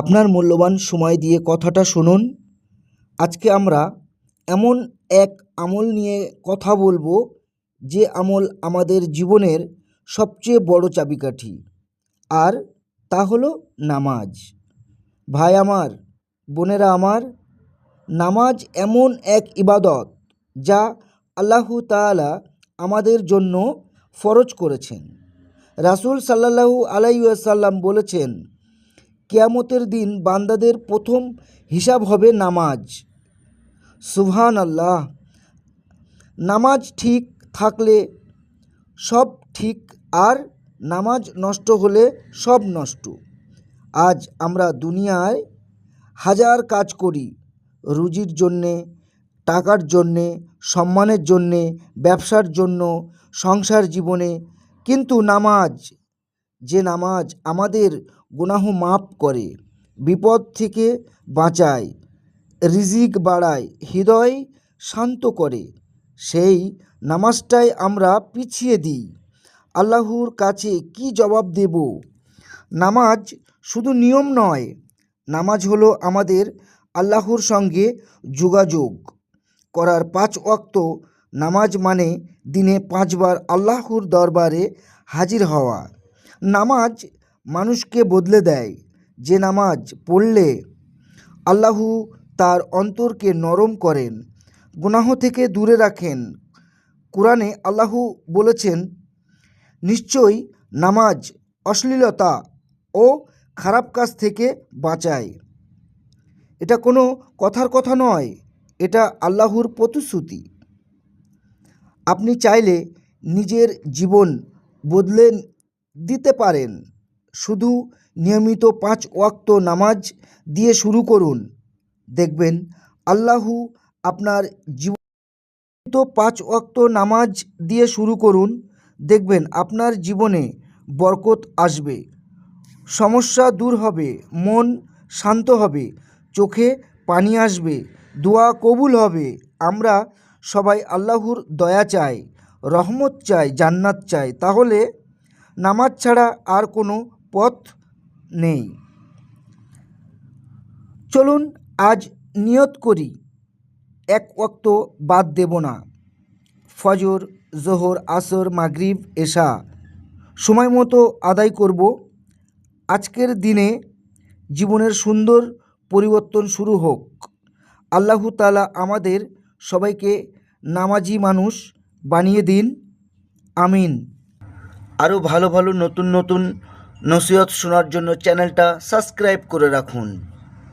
আপনার মূল্যবান সময় দিয়ে কথাটা শুনুন। আজকে আমরা এমন এক আমল নিয়ে কথা বলব যে আমল আমাদের জীবনের সবচেয়ে বড় চাবিকাঠি, আর তা হলো নামাজ। ভাই আমার, বোনেরা আমার, নামাজ এমন এক ইবাদত যা আল্লাহু তাআলা আমাদের জন্য ফরজ করেছেন। রাসূল সাল্লাল্লাহু আলাইহি ওয়াসাল্লাম বলেছেন কিয়ামতের দিন বান্দাদের প্রথম হিসাব হবে নামাজ। সুবহান আল্লাহ নামাজ ঠিক থাকলে সব ঠিক আর নামাজ নষ্ট হলে সব নষ্ট। আজ আমরা দুনিয়ায় হাজার কাজ করি, রুজির জন্যে, টাকার জন্যে, সম্মানের জন্যে, ব্যবসার জন্য, সংসার জীবনে। কিন্তু নামাজ, যে নামাজ আমাদের গুনাহ মাফ করে, বিপদ থেকে বাঁচায়, রিজিক বাড়ায়, হৃদয় শান্ত করে। সেই নামাজটাই আমরা পিছিয়ে দিই। আল্লাহর কাছে কি জবাব দেব? নামাজ শুধু নিয়ম নয়, নামাজ হলো আমাদের আল্লাহর সঙ্গে যোগাযোগ। করার পাঁচ ওয়াক্ত নামাজ মানে দিনে পাঁচবার আল্লাহর দরবারে হাজির হওয়া। নামাজ মানুষকে বদলে দেয়। যে নামাজ পড়লে আল্লাহু তার অন্তরকে নরম করেন, গুনাহ থেকে দূরে রাখেন। কোরআনে আল্লাহু বলেছেন নিশ্চয়ই নামাজ অশ্লীলতা ও খারাপ কাজ থেকে বাঁচায়। এটা কোনো কথার কথা নয়, এটা আল্লাহর প্রতিশ্রুতি। আপনি চাইলে নিজের জীবন বদলে দিতে পারেন। শুধু নিয়মিত পাঁচ ওয়াক্ত নামাজ দিয়ে শুরু করুন। দেখবেন আল্লাহু আপনার জীবন পাঁচ ওয়াক্ত নামাজ দিয়ে শুরু করুন, দেখবেন আপনার জীবনে বরকত আসবে। সমস্যা দূর হবে, মন শান্ত হবে, চোখে পানি আসবে, দোয়া কবুল হবে। আমরা সবাই আল্লাহর দয়া চাই, রহমত চাই, জান্নাত চাই। তাহলে নামাজ ছাড়া আর কোনো পথ নেই। চলুন আজ নিয়ত করি, এক ওয়াক্ত বাদ দেব না। ফজর, জোহর, আসর, মাগরিব, এশা, সময় মতো আদায় করব। আজকের দিনে জীবনের সুন্দর পরিবর্তন শুরু হোক। আল্লাহু তাআলা আমাদের সবাইকে নামাজি মানুষ বানিয়ে দিন। আমিন। আরও ভালো ভালো নতুন নতুন নসিহত শোনার জন্য চ্যানেলটা সাবস্ক্রাইব করে রাখুন।